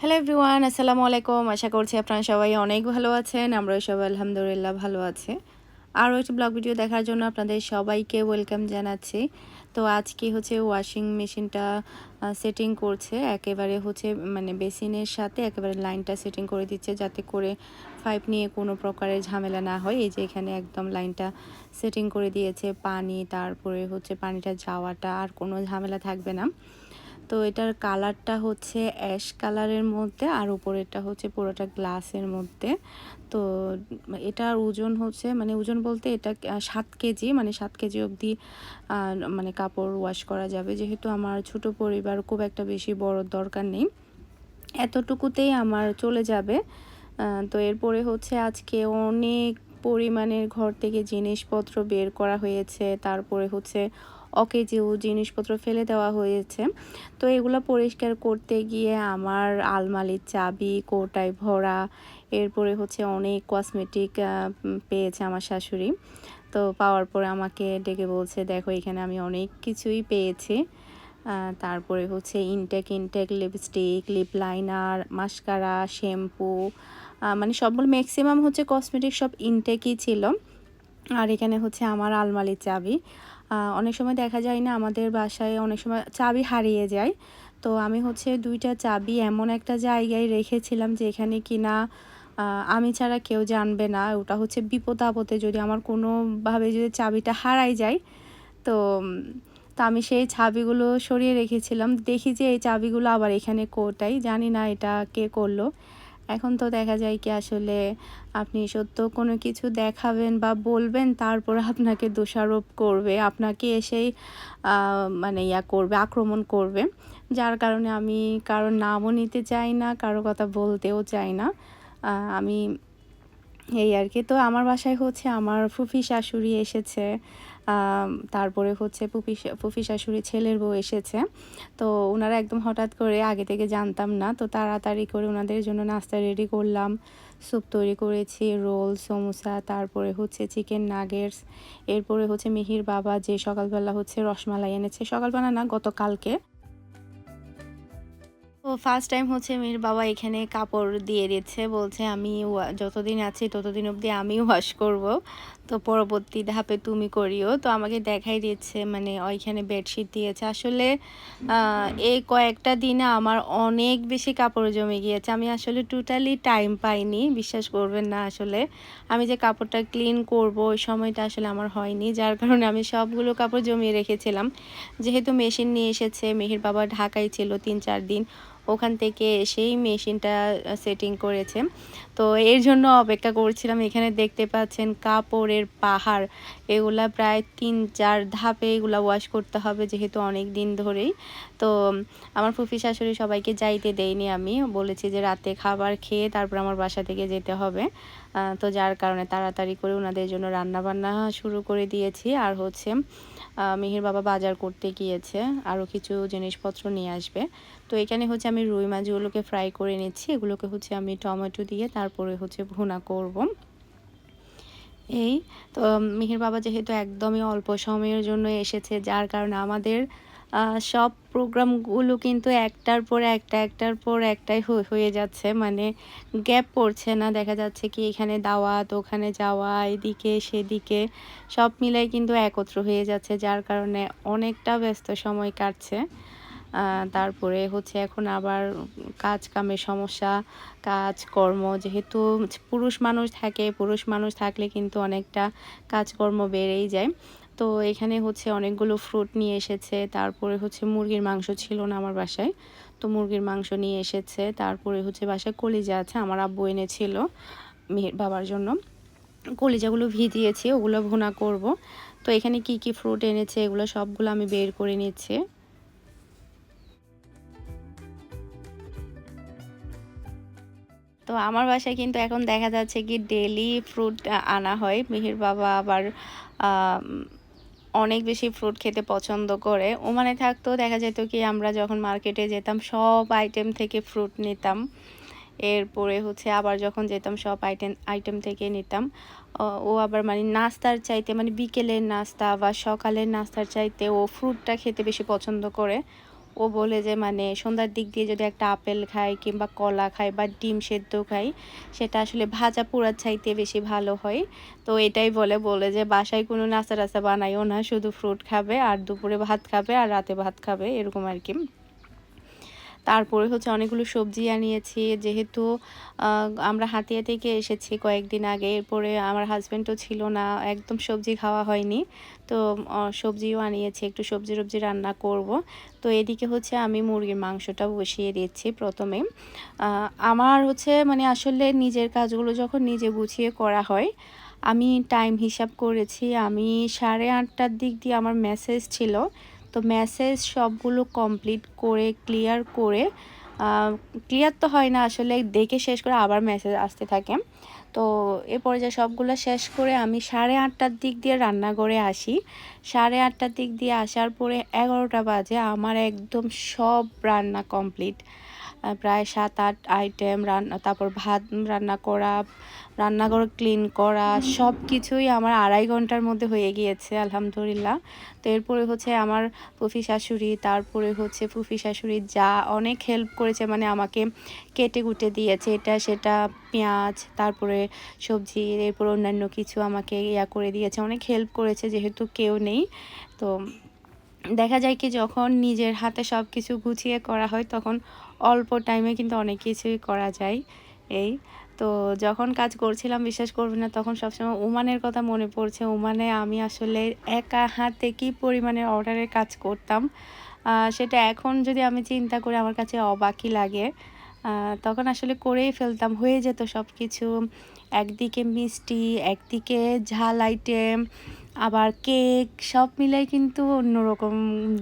Hello everyone আসসালামু আলাইকুম আশা করছি আপনারা সবাই অনেক ভালো আছেন। আমরা সবাই আলহামদুলিল্লাহ ভালো আছি। আরও একটি ব্লগ ভিডিও দেখার জন্য আপনাদের সবাইকে ওয়েলকাম জানাচ্ছি। তো আজকে হচ্ছে ওয়াশিং মেশিনটা সেটিং করছে। একেবারে হচ্ছে মানে বেসিনের সাথে একেবারে লাইনটা সেটিং করে দিচ্ছে যাতে করে পাইপ নিয়ে কোনো প্রকারের ঝামেলা না হয়। এই যে এখানে একদম লাইনটা সেটিং করে দিয়েছে পানি, তারপরে হচ্ছে পানিটা যাওয়াটা আর কোনো ঝামেলা থাকবে না। তো এটার কালারটা হচ্ছে অ্যাশ কালারের মধ্যে আর উপরেরটা হচ্ছে পুরোটা গ্লাসের মধ্যে। তো এটার ওজন হচ্ছে মানে ওজন বলতে এটা সাত কেজি মানে সাত কেজি অবধি মানে কাপড় ওয়াশ করা যাবে। যেহেতু আমার ছোট পরিবার খুব একটা বেশি বড় দরকার নেই। এতটুকুতেই আমার চলে যাবে। তো এরপরে হচ্ছে আজকে অনেক পরিমাণের ঘর থেকে জিনিসপত্র বের করা হয়েছে। তারপরে হচ্ছে অকেজেও জিনিসপত্র ফেলে দেওয়া হয়েছে। তো এগুলো পরিষ্কার করতে গিয়ে আমার আলমারির চাবি, কোটায় ভরা, এরপরে হচ্ছে অনেক কসমেটিক পেয়েছে আমার শাশুড়ি। তো পাওয়ার পরে আমাকে ডেকে বলছে, দেখো, এখানে আমি অনেক কিছুই পেয়েছি। তারপরে হচ্ছে intake intake lipstick lip liner mascara shampoo মানে সবগুলো ম্যাক্সিমাম হচ্ছে কসমেটিক সব ইনটেকই ছিল। আর এখানে হচ্ছে আমার আলমারির চাবি। অনেক সময় দেখা যায় না আমাদের বাসায় অনেক সময় চাবি হারিয়ে যায়। তো আমি হচ্ছে দুইটা চাবি এমন একটা জায়গায় রেখেছিলাম যে এখানে কিনা আমি ছাড়া কেউ জানবে না। ওটা হচ্ছে বিপদ আপদে যদি আমার কোনোভাবে যদি চাবিটা হারাই যায়, তো তো আমি সেই চাবিগুলো সরিয়ে রেখেছিলাম। দেখি যে এই চাবিগুলো আবার এখানে কোটাই জানি না এটা কে করল। এখন তো দেখা যায় কি আসলে আপনি সত্য কোনো কিছু দেখাবেন বা বলবেন, তারপর আপনাকে দোষারোপ করবে, আপনাকে এসেই মানে ইয়া করবে, আক্রমণ করবে। যার কারণে আমি কারোর নামও নিতে চাই না কারও কথা বলতেও চাই না। আমি এই আর কি। তো আমার বাসায় হচ্ছে আমার ফুফি শাশুড়ি এসেছে। তারপরে হচ্ছে পুফি পুফি শাশুড়ি ছেলের বউ এসেছে। তো ওনারা একদম হঠাৎ করে আগে থেকে জানতাম না, তো তাড়াতাড়ি করে ওনাদের জন্য নাস্তা রেডি করলাম। স্যুপ তৈরি করেছি, রোল, সমোসা, তারপরে হচ্ছে চিকেন নাগেটস, এরপরে হচ্ছে মিহির বাবা যে সকালবেলা হচ্ছে রসমালাই এনেছে। সকালবেলা না, গতকালকে। তো ফার্স্ট টাইম হচ্ছে মেয়ের বাবা এখানে কাপড় দিয়ে দিচ্ছে, বলছে আমি যতদিন আছি ততদিন অবধি আমি ওয়াশ করব। তো পরবর্তী ধাপে তুমি করিও। তো আমাকে দেখাই দিচ্ছে মানে ওইখানে বেডশিট দিয়েছে। আসলে এই কয়েকটা দিনে আমার অনেক বেশি কাপড় জমে গিয়েছে। আমি আসলে টোটালি টাইম পাইনি, বিশ্বাস করবেন না আসলে। আমি যে কাপড়টা ক্লিন করব, ওই সময়টা আসলে আমার হয়নি। যার কারণে আমি সবগুলো কাপড় জমিয়ে রেখেছিলাম। যেহেতু মেশিন নিয়ে এসেছে, মেহির বাবা ঢাকায় ছিল তিন চার দিন। ওখান থেকে সেই মেশিনটা সেটিং করেছে। তো এর জন্য অপেক্ষা করছিলাম। এখানে দেখতে পাচ্ছেন কাপড়ের পাহাড়। এগুলা প্রায় তিন চার ধাপে এগুলা ওয়াশ করতে হবে যেহেতু অনেক দিন ধরেই। তো আমার ফুফি শাশুড়ি সবাইকে যাইতে দেয়নি আমি। বলেছি যে রাতে খাবার খেয়ে তারপর আমার বাসা থেকে যেতে হবে। তো যার কারণে তাড়াতাড়ি করে ওনাদের জন্য রান্না বান্না শুরু করে দিয়েছি। আর হচ্ছে মিহির বাবা বাজার করতে গিয়েছে। আরও কিছু জিনিসপত্র নিয়ে আসবে। তো এখানে হচ্ছে আমি রুই মাছগুলোকে ফ্রাই করে নিচ্ছি। এগুলোকে হচ্ছে আমি টমেটো দিয়ে তারপরে হচ্ছে ভুনা করব। এই, তো মিহির বাবা যেহেতু একদমই অল্প সময়ের জন্য এসেছে, যার কারণে আমাদের সব প্রোগ্রামগুলো কিন্তু একটার পর একটা, একটার পর একটাই হয়ে যাচ্ছে। মানে গ্যাপ পড়ছে না। দেখা যাচ্ছে কি এখানে দাওয়াত, ওখানে যাওয়া, এদিকে, সেদিকে সব মিলাই কিন্তু একত্র হয়ে যাচ্ছে, যার কারণে অনেকটা ব্যস্ত সময় কাটছে। তারপরে হচ্ছে এখন আবার কাজ, কামের সমস্যা, কাজ, কর্ম, যেহেতু পুরুষ মানুষ থাকে, পুরুষ মানুষ থাকলে কিন্তু অনেকটা কাজকর্ম বেড়েই যায়। তো এখানে হচ্ছে অনেকগুলো ফ্রুট নিয়ে এসেছে। তারপরে হচ্ছে মুরগির মাংস ছিল না আমার বাসায়। তো মুরগির মাংস নিয়ে এসেছে। তারপরে হচ্ছে বাসায় কলিজা আছে, আমার আব্বু এনেছিল মেয়ের বাবার জন্য। কলিজাগুলো ভিজিয়েছি, ওগুলো ভুনা করব। তো এখানে কি কি ফ্রুট এনেছে, এগুলো সবগুলো আমি বের করে নিচ্ছি। তো আমার বাসায় কিন্তু এখন দেখা যাচ্ছে কি ডেলি ফ্রুট আনা হয়। মেহের বাবা আবার অনেক বেশি ফ্রুট খেতে পছন্দ করে। ওমানে থাকতো, দেখা যেত কি আমরা যখন মার্কেটে যেতাম, সব আইটেম থেকে ফ্রুট নিতাম। এরপরে হচ্ছে আবার যখন যেতাম, সব আইটেম আইটেম থেকে নিতাম। ও আবার মানে নাস্তার চাইতে মানে বিকেলের নাস্তা বা সকালের নাস্তার চাইতে ও ফ্রুটটা খেতে বেশি পছন্দ করে। ও বলে যে মানে সন্ধ্যার দিক দিয়ে যদি একটা আপেল খাই কিংবা কলা খাই বা ডিম সেদ্ধ খাই, সেটা আসলে ভাজা পোড়ার চাইতে বেশি ভালো হয়। তো এটাই বলে বলে যে, বাসায় কোনো নাস্তা টাস্তা বানাইও না, শুধু ফ্রুট খাবে আর দুপুরে ভাত খাবে আর রাতে ভাত খাবে, এরকম আর কি। তারপরে হচ্ছে অনেকগুলো সবজি আনিয়েছি। যেহেতু আমরা হাতিয়া থেকে এসেছি কয়েকদিন আগে, এরপরে আমার হাজব্যান্ডও ছিল না, একদম সবজি খাওয়া হয়নি। তো সবজিও আনিয়েছি, একটু সবজি টবজি রান্না করব। তো এদিকে হচ্ছে আমি মুরগির মাংসটা বসিয়ে দিচ্ছি প্রথমে। আমার হচ্ছে মানে আসলে নিজের কাজগুলো যখন নিজে গুছিয়ে করা হয়, আমি টাইম হিসাব করেছি, আমি সাড়ে আটটার দিক দিয়ে আমার মেসেজ ছিল তো মেসেজ সবগুলো কমপ্লিট করে ক্লিয়ার করে ক্লিয়ার তো হয় না, আসলে দেখে শেষ করে আবার মেসেজ আসতে থাকে। তো এরপরে যে সবগুলো শেষ করে আমি সাড়ে আটটার দিক দিয়ে রান্নাঘরে আসি। সাড়ে আটটার দিক দিয়ে আসার পরে এগারোটা বাজে, আমার একদম সব রান্না কমপ্লিট প্রায় সাত আট আইটেম রান্না তারপর ভাত রান্না করা রান্নাঘর ক্লিন করা সব কিছুই আমার আড়াই ঘণ্টার মধ্যে হয়ে গিয়েছে আলহামদুলিল্লাহ। তো এরপরে হচ্ছে আমার ফুফি শাশুড়ি তারপরে হচ্ছে ফুফি শাশুড়ি যা অনেক হেল্প করেছে মানে আমাকে কেটে কুটে দিয়েছে এটা সেটা পেঁয়াজ তারপরে সবজি এরপর অন্যান্য কিছু আমাকে ইয়া করে দিয়েছে অনেক হেল্প করেছে যেহেতু কেউ নেই তো দেখা যায় কি যখন নিজের হাতে সব কিছু গুছিয়ে করা হয়, তখন অল্প টাইমে কিন্তু অনেক কিছুই করা যায়। এই তো যখন কাজ করছিলাম, বিশ্বাস করবে না, তখন সবসময় ওমানের কথা মনে পড়ছে। ওমানে আমি আসলে একা হাতে কী পরিমাণের অর্ডারের কাজ করতাম সেটা এখন যদি আমি চিন্তা করি, আমার কাছে অবাকই লাগে। তখন আসলে করেই ফেলতাম, হয়ে যেত সব কিছু একদিকে মিষ্টি, একদিকে ঝাল আইটেম আবার কেক সব মিলাই কিন্তু অন্যরকম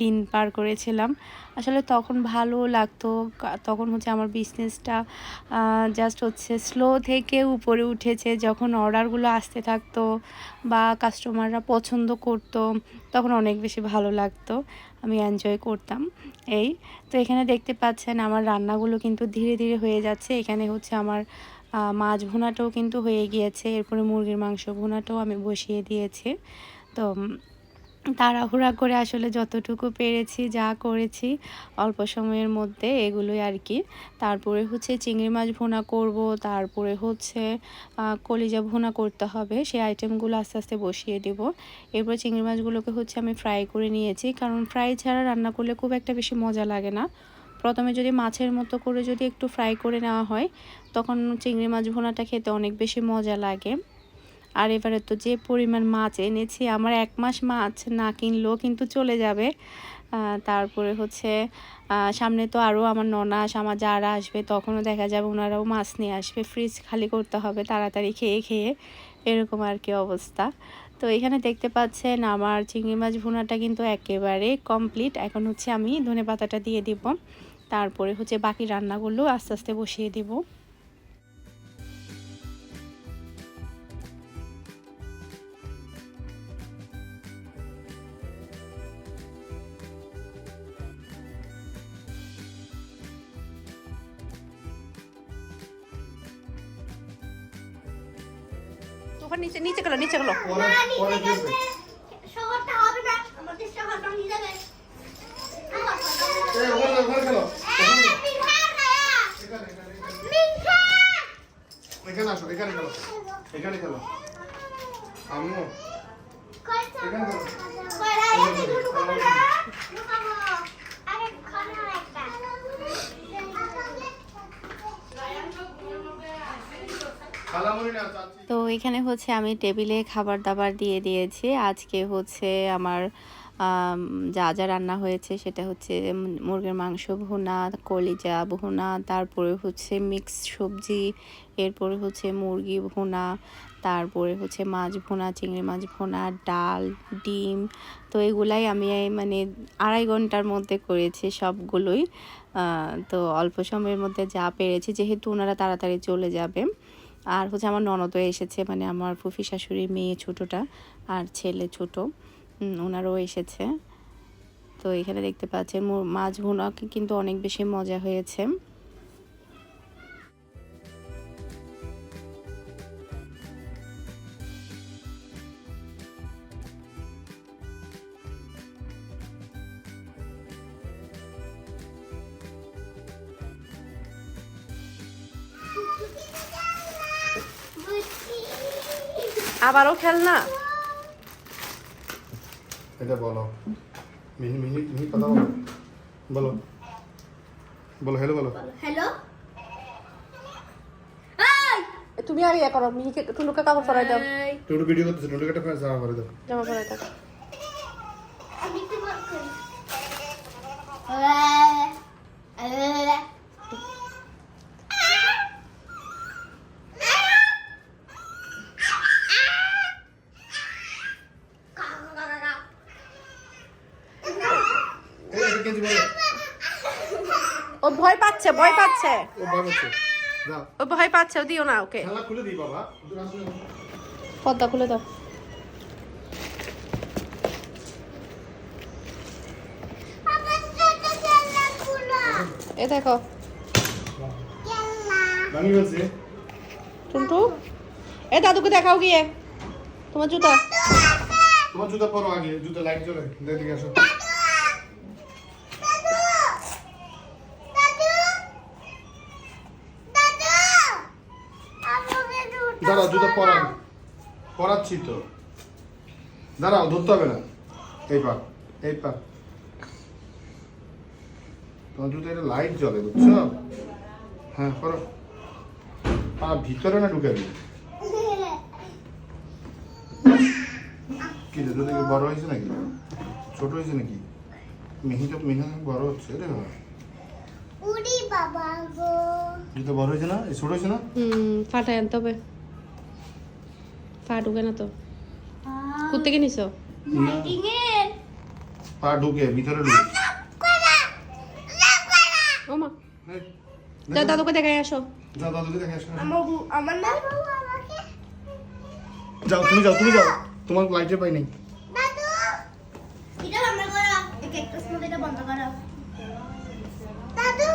দিন পার করেছিলাম। আসলে তখন ভালো লাগতো তখন হচ্ছে আমার বিজনেসটা জাস্ট হচ্ছে স্লো থেকে উপরে উঠেছে। যখন অর্ডারগুলো আসতে থাকতো বা কাস্টমাররা পছন্দ করতো, তখন অনেক বেশি ভালো লাগতো। আমি এনজয় করতাম। এই তো এখানে দেখতে পাচ্ছেন আমার রান্নাগুলো কিন্তু ধীরে ধীরে হয়ে যাচ্ছে। এখানে হচ্ছে আমার মাছ ভুনাটাও কিন্তু হয়ে গিয়েছে। এরপরে মুরগির মাংস ভুনাটাও আমি বসিয়ে দিয়েছি। তো তাড়াহুড়া করে আসলে যতটুকু পেরেছি, যা করেছি অল্প সময়ের মধ্যে এগুলোই আর কি তারপরে হচ্ছে চিংড়ি মাছ ভুনা করব, তারপরে হচ্ছে কলিজা ভুনা করতে হবে, সেই আইটেমগুলো আস্তে আস্তে বসিয়ে দেব। এরপর চিংড়ি মাছগুলোকে হচ্ছে আমি ফ্রাই করে নিয়েছি, কারণ ফ্রাই ছাড়া রান্না করলে খুব একটা বেশি মজা লাগে না। প্রথমে যদি মাছের মতো করে যদি একটু ফ্রাই করে নেওয়া হয়, তখন চিংড়ি মাছ ভুনাটা খেতে অনেক বেশি মজা লাগে। আর এবারে তো যে পরিমাণ মাছ এনেছি, আমার এক মাস মাছ না কিনলেও কিন্তু চলে যাবে। তারপরে হচ্ছে সামনে তো আরও আমার ননাস আমার যারা আসবে তখনও দেখা যাবে ওনারাও মাছ নিয়ে আসবে ফ্রিজ খালি করতে হবে তাড়াতাড়ি খেয়ে খেয়ে, এরকম আর কি অবস্থা। তো এখানে দেখতে পাচ্ছেন আমার চিংড়ি মাছ ভুনাটা কিন্তু একেবারে কমপ্লিট এখন হচ্ছে আমি ধনে পাতাটা দিয়ে দিব, তারপরে হচ্ছে বাকি রান্নাগুলো আস্তে আস্তে বসিয়ে দিব। ওখানে নিচে নিচে গেলো নিচে গেলো। আসো খেলো। খেলো। আম্মু। এখানে খেলো। তো এখানে হচ্ছে আমি টেবিলে খাবার দাবার দিয়ে দিয়েছি। আজকে হচ্ছে আমার যা যা রান্না হয়েছে সেটা হচ্ছে মুরগির মাংস ভুনা, কলিজা ভুনা, তারপরে হচ্ছে মিক্স সবজি, এরপরে হচ্ছে মুরগি ভুনা, তারপরে হচ্ছে মাছ ভুনা, চিংড়ি মাছ ভুনা, ডাল, ডিম। তো এগুলাই আমি মানে আড়াই ঘণ্টার মধ্যে করেছি সবগুলোই। তো অল্প সময়ের মধ্যে যা পেরেছি, যেহেতু ওনারা তাড়াতাড়ি চলে যাবে। আর হচ্ছে আমার ননদও এসেছে মানে আমার ফুফি শাশুড়ির মেয়ে ছোটোটা আর ছেলে ছোট। ওনারও এসেছে। তো এখানে দেখতে পাচ্ছেন মাছ ভুনাকে কিন্তু অনেক বেশি মজা হয়েছে। আবারও খেলনা? এটা বলো। মিহি মিহি মিহি কথা বলো। বলো। বলো হ্যালো বলো। হ্যালো তুমি আর ইয়ে করো মিহিকে টুলুকে কাপড় পরাই দাও। টুটু ভিডিও করতেছে টুটু কেটে ফেলে জামা পরে দাও। জামা পরাই দাও। আমি একটু বল করি। কেজি বলো ও ভয় পাচ্ছে ভয় পাচ্ছে। ও ভয় হচ্ছে যাও। ও ভয় পাচ্ছে ও দিও না ওকে। খেলা খুলে দিই বাবা। পর্দা খুলে দাও। এ দেখো। টুনটু? এ দাদুকে দেখাও গিয়ে। তোমার জুতা? তোমার জুতা পরো আগে জুতা লাইট জ্বলে দেখে আসো। দাঁড়াও জুতা পরান। পরাচ্ছি তো। দাঁড়াও ধরতে হবে না। এই পা এই পা। তোমার জুতো এটা লাইট জ্বলে বুঝছ? হ্যাঁ পরো। পা ভিতরে না ঢুকাবি কি রে জুতো কি বড় হয়েছে নাকি? ছোট হয়েছে নাকি? মিহিটা মিহি বড় হচ্ছে রে বাবা। উড়ি বাবা গো। জুতো বড় হয়েছে না? ছোট হয়েছে না? হুম ফাটাই আনতে হবে ফা ঢুকে না তো? কোথেকে নিছো পা ঢুকে ভিতরে ঢুকে। যা দাদুকে দেখাই আসো। যাও দাদুকে দেখে আসো। আমার আমার না যাও তুমি যাও তুমি যাও। তোমার লাইটে পাই নাই। দাদু! এটা বন্ধ করো। এক একটা সময় এটা বন্ধ করো। দাদু!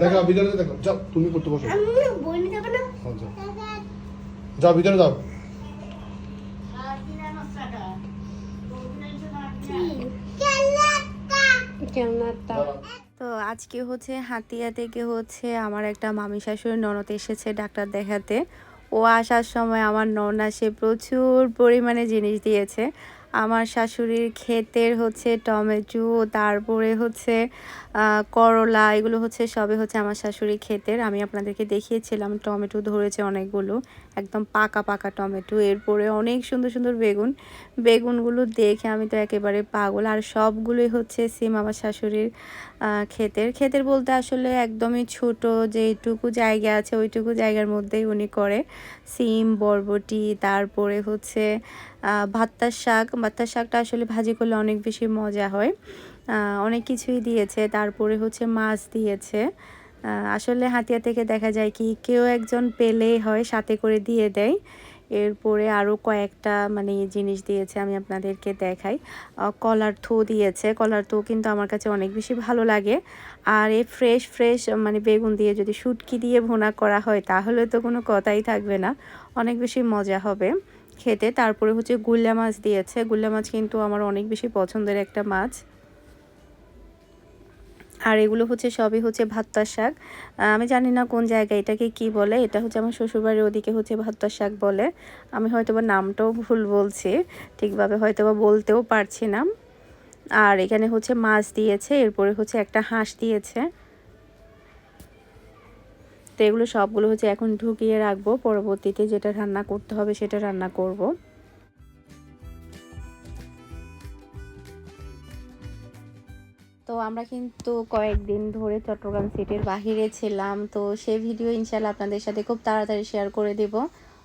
দেখো ভিতরে দেখো। যাও তুমি করতে বসো। আমি বই নিতে যাব না। হ্যাঁ, যাও। যাও ভিতরে যাও। তো আজকে হচ্ছে হাতিয়া থেকে হচ্ছে আমার একটা মামি শাশুড়ির ননদ এসেছে ডাক্তার দেখাতে। ও আসার সময় আমার নন আসে প্রচুর পরিমাণে জিনিস দিয়েছে। আমার শাশুড়ির ক্ষেতের হচ্ছে টমেটো তারপরে হচ্ছে করলা, এগুলো হচ্ছে সবে হচ্ছে আমার শাশুড়ি ক্ষেতের। আমি আপনাদেরকে দেখিয়েছিলাম, টমেটো ধরেছে অনেকগুলো, একদম পাকা পাকা টমেটো। এরপরে অনেক সুন্দর সুন্দর বেগুন। বেগুনগুলো দেখে আমি তো একেবারে পাগল। আর সবগুলোই হচ্ছে সিম আমার শাশুড়ির ক্ষেতের। ক্ষেতের বলতে আসলে একদমই ছোট, যেটুকু জায়গা আছে ওইটুকু জায়গার মধ্যেই উনি করে। সিম, বরবটি, তারপরে হচ্ছে ভাত্তার শাক। ভাত্তার শাকটা আসলে ভাজি করলে অনেক বেশি মজা হয়। অনেক কিছুই দিয়েছে। তারপরে হচ্ছে মাছ দিয়েছে। আসলে হাতিয়া থেকে দেখা যায় কি, কেউ একজন পেলেই হয়, সাথে করে দিয়ে দেয়। এরপরে আরও কয়েকটা মানে জিনিস দিয়েছে, আমি আপনাদেরকে দেখাই। কলার থো দিয়েছে। কলার থো কিন্তু আমার কাছে অনেক বেশি ভালো লাগে। আর এই ফ্রেশ ফ্রেশ মানে বেগুন দিয়ে যদি শুটকি দিয়ে ভুনা করা হয়, তাহলে তো কোনো কথাই থাকবে না। অনেক বেশি মজা হবে খেতে। তারপরে হচ্ছে গুল্লা মাছ দিয়েছে। গুল্লা মাছ কিন্তু আমার অনেক বেশি পছন্দের একটা মাছ। আর এগুলো হচ্ছে সবই হচ্ছে ভাত্তার শাক। আমি জানি না কোন জায়গায় এটাকে কি বলে। এটা হচ্ছে আমার শ্বশুরবাড়ির ওদিকে হচ্ছে ভাত্তার শাক বলে। আমি হয়তো বা নামটাও ভুল বলছি, ঠিকভাবে হয়তো বা বলতেও পারছি না। আর এখানে হচ্ছে মাছ দিয়েছে, এরপরে হচ্ছে একটা হাঁস দিয়েছে। তো এগুলো সবগুলো হচ্ছে এখন ঢুকিয়ে রাখব। পরবর্তীতে যেটা রান্না করতে হবে সেটা রান্না করব। তো আমরা কিন্তু কয়েকদিন ধরে চট্টগ্রাম সিটির বাহিরে ছিলাম। তো সে ভিডিও ইনশাল্লাহ আপনাদের সাথে খুব তাড়াতাড়ি শেয়ার করে দেব।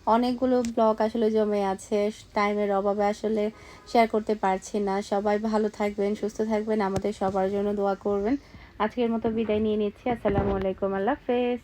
অনেকগুলো ব্লগ আসলে জমে আছে। টাইমের অভাবে আসলে শেয়ার করতে পারছি না। সবাই ভালো থাকবেন, সুস্থ থাকবেন। আমাদের সবার জন্য দোয়া করবেন। আজকের মতো বিদায় নিয়ে নিচ্ছি। আসসালামু আলাইকুম। আল্লাহ হাফেজ।